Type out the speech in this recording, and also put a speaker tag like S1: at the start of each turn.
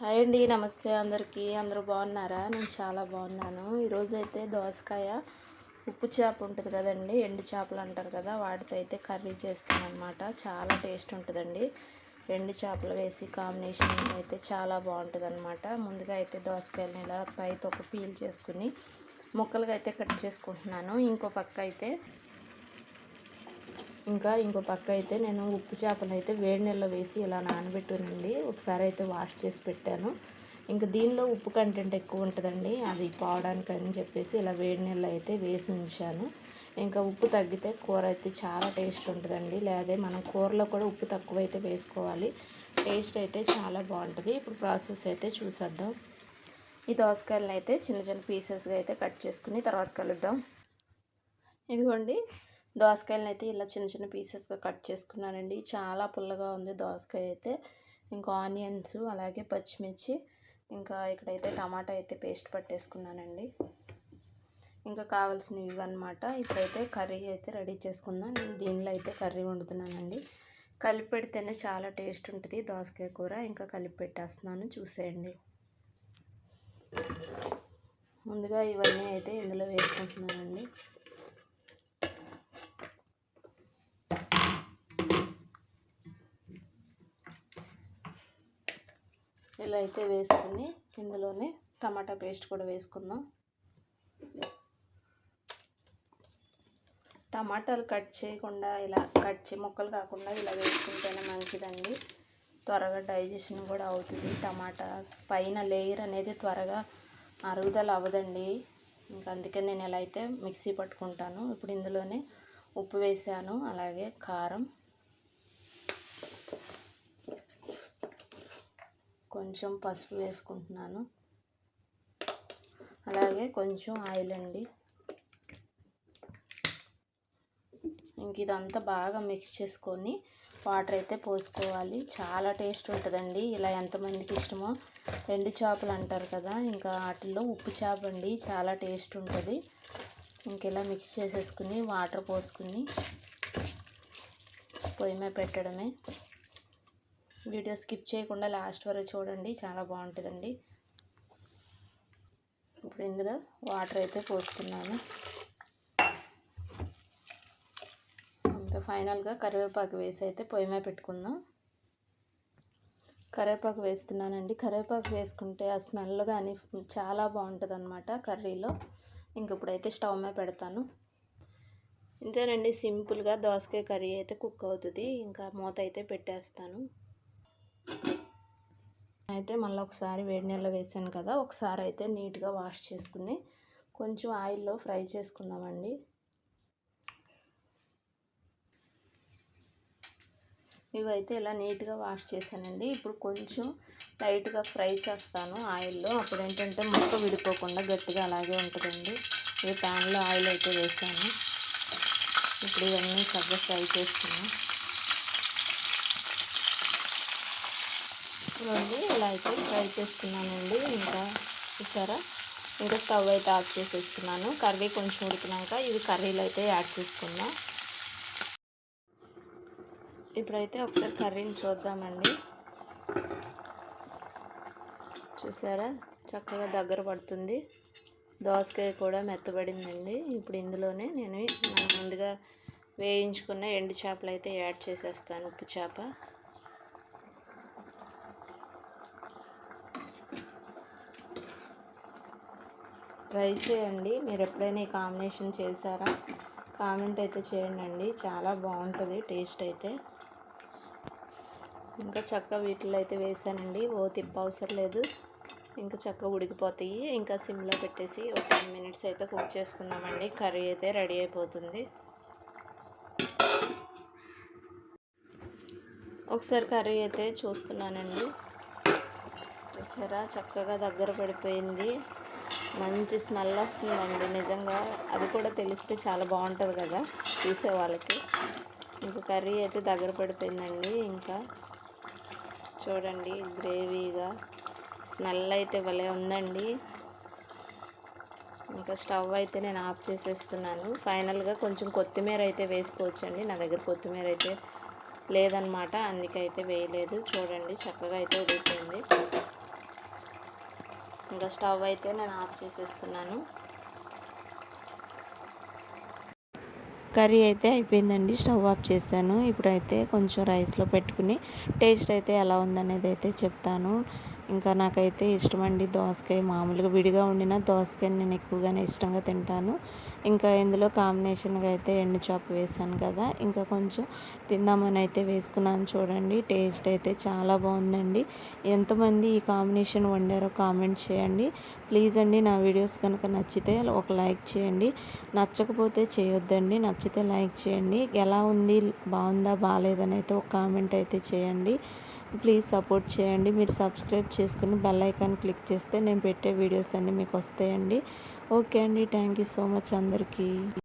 S1: Hi అండి నమస్తే అందరికీ. అందరూ బాగున్నారా? నేను చాలా బాగున్నాను. ఈరోజు అయితే దోసకాయ ఉప్పు చేప ఉంటుంది కదండి ఎండు చేపలు అంటారు కదా వాటితో అయితే కర్రీ చేస్తాను అనమాట చాలా టేస్ట్ ఉంటుందండి. ఎండు చేపలు వేసి కాంబినేషన్ అయితే చాలా బాగుంటుంది అనమాట ముందుగా అయితే దోసకాయలను ఇలా పైతో ఒక పీల్ చేసుకుని ముక్కలుగా అయితే కట్ చేసుకుంటున్నాను. ఇంకో పక్క అయితే ఇంకా ఇంకో పక్క అయితే నేను ఉప్పు చేపలు అయితే వేడి నీళ్ళలో వేసి ఇలా నానబెట్టునండి. ఒకసారి అయితే వాష్ చేసి పెట్టాను. ఇంకా దీనిలో ఉప్పు కంటెంట్ ఎక్కువ ఉంటుందండి. అది పోవడానికి అని చెప్పేసి ఇలా వేడి నీళ్ళు అయితే వేసి ఉంచాను. ఇంకా ఉప్పు తగ్గితే కూర అయితే చాలా టేస్ట్ ఉంటుందండి. లేదా మనం కూరలో కూడా ఉప్పు తక్కువ అయితే వేసుకోవాలి. టేస్ట్ అయితే చాలా బాగుంటుంది. ఇప్పుడు ప్రాసెస్ అయితే చూసేద్దాం. ఈ దోసకాయలను అయితే చిన్న చిన్న పీసెస్గా అయితే కట్ చేసుకుని తర్వాత కలుద్దాం. ఇదిగోండి. దోసకాయలను అయితే ఇలా చిన్న చిన్న పీసెస్గా కట్ చేసుకున్నానండి. చాలా పుల్లగా ఉంది దోసకాయ అయితే. ఇంకా ఆనియన్స్ అలాగే పచ్చిమిర్చి ఇంకా ఇక్కడైతే టమాటా అయితే పేస్ట్ పట్టేసుకున్నానండి. ఇంకా కావాల్సినవి ఇవన్నమాట ఇప్పుడైతే కర్రీ అయితే రెడీ చేసుకుందాం. నేను దీనిలో అయితే కర్రీ వండుతున్నానండి. కలిపి పెడితేనే చాలా టేస్ట్ ఉంటుంది దోసకాయ కూర. ఇంకా కలిపి పెట్టేస్తున్నాను. చూసేయండి. ముందుగా ఇవన్నీ అయితే ఇందులో వేసుకుంటున్నానండి. ఇలా అయితే వేసుకుని ఇందులోనే టమాటా పేస్ట్ కూడా వేసుకుందాం. టమాటాలు కట్ చేయకుండా ఇలా కట్ చే ముక్కలు కాకుండా ఇలా వేసుకుంటేనే మంచిదండి. త్వరగా డైజెషన్ కూడా అవుతుంది. టమాటా పైన లేయర్ అనేది త్వరగా అరుగుదల అవ్వదండి. ఇంకా అందుకే నేను ఎలా అయితే మిక్సీ పట్టుకుంటాను. ఇప్పుడు ఇందులోనే ఉప్పు వేసాను. అలాగే కారం కొంచెం పసుపు వేసుకుంటున్నాను. అలాగే కొంచెం ఆయిల్ అండి. ఇంక ఇదంతా బాగా మిక్స్ చేసుకొని వాటర్ అయితే పోసుకోవాలి. చాలా టేస్ట్ ఉంటుందండి. ఇలా ఎంతమందికి ఇష్టమో రెండు చేపలు అంటారు కదా ఇంకా వాటిల్లో ఉప్పు చేప అండి చాలా టేస్ట్ ఉంటుంది. ఇంక ఇలా మిక్స్ చేసేసుకుని వాటర్ పోసుకుని పొయ్యి మీద పెట్టడమే. వీడియో స్కిప్ చేయకుండా లాస్ట్ వరకు చూడండి. చాలా బాగుంటుందండి. ఇప్పుడు ఇందులో వాటర్ అయితే పోస్తున్నాను. ఇంకా ఫైనల్గా కరివేపాకు వేసి అయితే పొయ్యి మీద పెట్టుకుందాం. కరివేపాకు వేస్తున్నానండి. కరివేపాకు వేసుకుంటే ఆ స్మెల్ కానీ చాలా బాగుంటుంది అనమాట కర్రీలో. ఇంక ఇప్పుడైతే స్టవ్ మీద పెడతాను. ఇంతేనండి సింపుల్గా దోసకాయ కర్రీ అయితే కుక్ అవుతుంది. ఇంకా మూత అయితే పెట్టేస్తాను. అయితే మళ్ళీ ఒకసారి వేడి నీళ్ళు వేసాను కదా ఒకసారి అయితే నీట్గా వాష్ చేసుకుని కొంచెం ఆయిల్లో ఫ్రై చేసుకున్నామండి. ఇవైతే ఇలా నీట్గా వాష్ చేశానండి. ఇప్పుడు కొంచెం లైట్గా ఫ్రై చేస్తాను ఆయిల్లో. అప్పుడు ఏంటంటే ముక్క విడిపోకుండా గట్టిగా అలాగే ఉంటుందండి. ఇవి ప్యాన్లో ఆయిల్ అయితే వేసాను. ఇప్పుడు ఇవన్నీ చక్కగా ఫ్రై చేస్తున్నాను చూడండి ఇలా అయితే ఫ్రై చేసుకున్నానండి ఇంకా చూసారా? ఇంకా స్టవ్ అయితే ఆఫ్ చేసేసుకున్నాను కర్రీ కొంచెం ఉడికినాక ఇది కర్రీలో అయితే యాడ్ చేసుకుందాం. ఇప్పుడైతే ఒకసారి కర్రీని చూద్దామండి. చూసారా? చక్కగా దగ్గర పడుతుంది. దోసకాయ కూడా మెత్తబడిందండి. ఇప్పుడు ఇందులోనే నేను మనం ముందుగా వేయించుకున్న ఎండు చేపలు అయితే యాడ్ చేసేస్తాను. ఉప్పు చేప. ట్రై చేయండి. మీరు ఎప్పుడైనా ఈ కాంబినేషన్ చేశారా? కామెంట్ అయితే చేయండి చాలా బాగుంటుంది టేస్ట్ అయితే. ఇంకా చక్క వీటిలో అయితే వేసానండి. ఓ తిప్ప అవసరం లేదు. ఇంకా చక్క ఉడికిపోతాయి. ఇంకా సిమ్లో పెట్టేసి ఒక టెన్ మినిట్స్ అయితే కుక్ చేసుకున్నామండి. కర్రీ అయితే రెడీ అయిపోతుంది. ఒకసారి కర్రీ అయితే చూస్తున్నానండి. చూసారా? చక్కగా దగ్గర పడిపోయింది. మంచి స్మెల్ వస్తుందండి. నిజంగా అది కూడా తెలిస్తే చాలా బాగుంటుంది కదా చూసే వాళ్ళకి. ఇంకా కర్రీ అయితే దగ్గర పడిపోయిందండి ఇంకా. చూడండి గ్రేవీగా స్మెల్ అయితే భలే ఉందండి. ఇంకా స్టవ్ అయితే నేను ఆఫ్ చేసేస్తున్నాను. ఫైనల్గా కొంచెం కొత్తిమీర అయితే వేసుకోవచ్చండి. నా దగ్గర కొత్తిమీర అయితే లేదనమాట. అందుకైతే వేయలేదు. చూడండి చక్కగా అయితే ఉడికిపోయింది ఇంకా స్టవ్ అయితే నేను ఆఫ్ చేసేస్తున్నాను. కర్రీ అయితే అయిపోయిందండి స్టవ్ ఆఫ్ చేశాను. ఇప్పుడైతే కొంచెం రైస్లో పెట్టుకుని టేస్ట్ అయితే ఎలా ఉందనేది అయితే చెప్తాను. ఇంకా నాకైతే ఇష్టమండి దోసకాయ. మామూలుగా విడిగా వండిన దోసకాయ నేను ఎక్కువగానే ఇష్టంగా తింటాను. ఇంకా ఇందులో కాంబినేషన్గా అయితే ఎండు చాప వేసాను కదా. ఇంకా కొంచెం తిందామని అయితే వేసుకున్నాను చూడండి. టేస్ట్ అయితే చాలా బాగుందండి. ఎంతమంది ఈ కాంబినేషన్ వండారో కామెంట్ చేయండి. ప్లీజ్ అండి నా వీడియోస్ కనుక నచ్చితే ఒక లైక్ చేయండి. నచ్చకపోతే చేయొద్దండి నచ్చితే లైక్ చేయండి. ఎలా ఉంది బాగుందా బాగాలేదని అయితే ఒక కామెంట్ అయితే చేయండి. ప్లీజ్ సపోర్ట్ చేయండి. మీరు సబ్స్క్రైబ్ చేసుకుని బెల్ ఐకాన్ క్లిక్ చేస్తే నేను పెట్టే వీడియోస్ అన్నీ మీకు వస్తాయండి. ఓకే అండి. థ్యాంక్ యూ సో మచ్ అందరికీ.